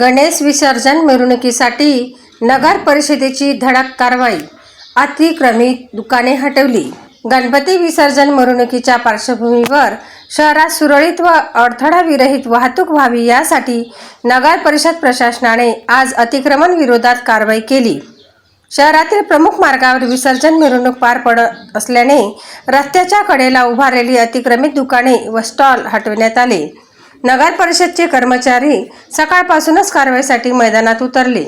गणेश विसर्जन मिरवणुकीसाठी नगर परिषदेची धडक कारवाई. अतिक्रमित दुकाने हटवली. गणपती विसर्जन मिरवणुकीच्या पार्श्वभूमीवर शहरात सुरळीत व अडथळाविरहित वाहतूक व्हावी यासाठी नगर परिषद प्रशासनाने आज अतिक्रमण विरोधात कारवाई केली. शहरातील प्रमुख मार्गावर विसर्जन मिरवणूक पार पडत असल्याने रस्त्याच्या कडेला उभारलेली अतिक्रमित दुकाने व स्टॉल हटवण्यात आले. नगर परिषदचे कर्मचारी सकाळपासूनच कारवाईसाठी मैदानात उतरले.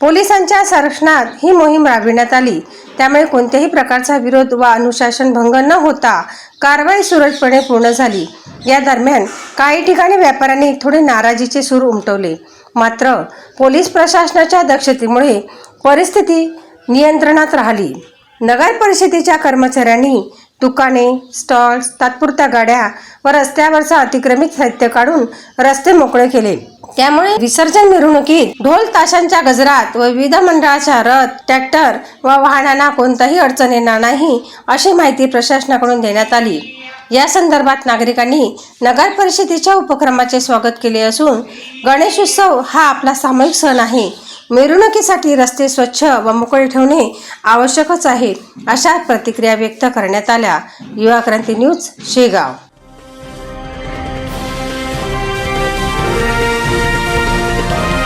पोलिसांच्या संरक्षणात ही मोहीम राबविण्यात आली. त्यामुळे कोणत्याही प्रकारचा विरोध वा अनुशासन भंग न होता कारवाई सुरळीतपणे पूर्ण झाली. या दरम्यान काही ठिकाणी व्यापाऱ्यांनी थोडे नाराजीचे सूर उमटवले. मात्र पोलीस प्रशासनाच्या दक्षतेमुळे परिस्थिती नियंत्रणात राहिली. नगर परिषदेच्या कर्मचाऱ्यांनी दुकाने स्टॉल्स तात्पुरत्या गाड्या व रस्त्यावरचा अतिक्रमित साहित्य काढून रस्ते मोकळे केले. त्यामुळे विसर्जन मिरवणुकीत ढोल ताशांच्या गजरात व विविध मंडळाच्या रथ ट्रॅक्टर व वाहनांना कोणताही अडचण येणार नाही अशी माहिती प्रशासनाकडून देण्यात आली. या संदर्भात नागरिकांनी नगर परिषदेच्या उपक्रमाचे स्वागत केले असून गणेशोत्सव हा आपला सामूहिक सण आहे. मिरवणुकीसाठी रस्ते स्वच्छ व मोकळे ठेवणे आवश्यकच आहे अशा प्रतिक्रिया व्यक्त करण्यात आल्या. युवा क्रांती न्यूज शेगाव.